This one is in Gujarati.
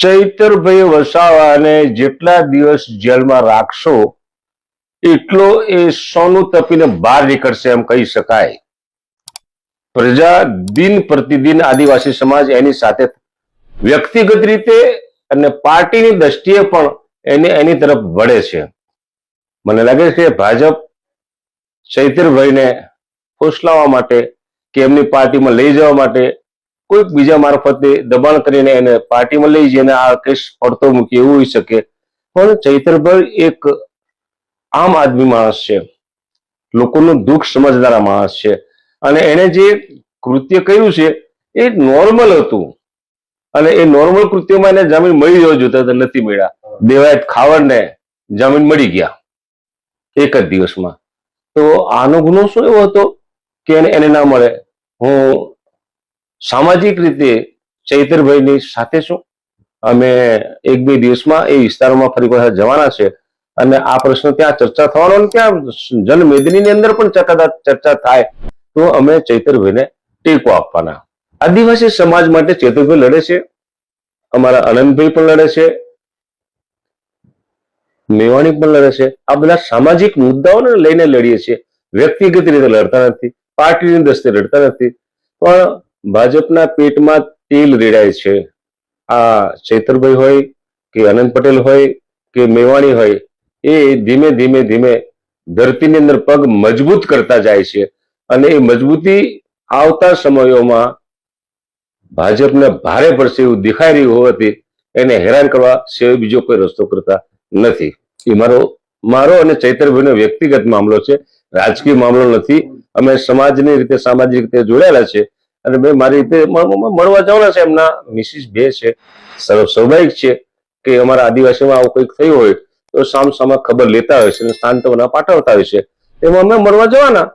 ચૈતરભાઈ વસાવાને જેટલા દિવસ જેલમાં રાખશો, એટલો એ સોનું તપીને બહાર નીકળશે એમ કહી શકાય. પ્રજા દિન પ્રતિદિન આદિવાસી સમાજ એની સાથે વ્યક્તિગત રીતે અને પાર્ટીની દ્રષ્ટિએ પણ એને એની તરફ વળે છે. મને લાગે છે ભાજપ ચૈતરભાઈને ફોસલાવવા માટે કે એમની પાર્ટીમાં લઈ જવા માટે કોઈક બીજા મારફતે દબાણ કરીને એને પાર્ટીમાં લઈ જઈને આ કેસ પડતો મૂકી એવું હોઈ શકે. પણ ચૈતરભાઈ એક આમ આદમી માણસ છે. લોકોનું દુઃખ સમજનારા માણસ છે. અને એને જે કૃત્ય કર્યું છે, એ નોર્મલ હતું. અને એ નોર્મલ કૃત્યમાં એને જામીન મળી જવા જોતા હતા નથી મળ્યા. દેવાયત ખાવડને જામીન મળી ગયા. એક જ દિવસમાં. તો આનો ગુનો શું એવો હતો કે એને એને ના મળે? હું સામાજિક રીતે ચૈતરભાઈની સાથે છું. અમે એક બે દિવસમાં એ વિસ્તારોમાં ફરી પાછા જવાના છે. અને આ પ્રશ્ન ત્યાં ચર્ચા થવાનો ત્યાં જનમેદનીની અંદર પણ ચર્ચા થાય તો અમે ચૈતરભાઈને ટેકો આપવાના. આદિવાસી સમાજ માટે ચૈતરભાઈ લડે છે. અમારા અનંતભાઈ પણ લડે છે. મેવાણી પણ લડે છે. આ બધા સામાજિક મુદ્દાઓને લઈને લડીએ છીએ. વ્યક્તિગત રીતે લડતા નથી. પાર્ટીની દ્રષ્ટિએ લડતા નથી. પણ ભાજપના પેટમાં તેલ રેડાય છે. આ ચૈતરભાઈ હોય કે અનંત પટેલ હોય કે મેવાણી હોય, એ ધીમે ધીમે ધીમે ધરતીની અંદર પગ મજબૂત કરતા જાય છે. અને એ મજબૂતી આવતા સમયોમાં ભાજપને ભારે પડશે એવું દેખાઈ રહ્યું હોવાથી એને હેરાન કરવા સિવાય બીજો કોઈ રસ્તો કરતા નથી. એ મારો મારો અને ચૈતરભાઈનો વ્યક્તિગત મામલો છે. રાજકીય મામલો નથી. અમે સમાજની રીતે, સામાજિક રીતે જોડાયેલા છે. અને મેં મારી રીતે મળવા જવાના છે એમના મિસિસ બે છે સ્વાભાવિક છે કે અમારા આદિવાસીમાં આવું કંઈક થયું હોય તો સામ સામે ખબર લેતા હોય છે અને સાંત્વના પાઠવતા હોય છે. એમાં અમે મળવા જવાના.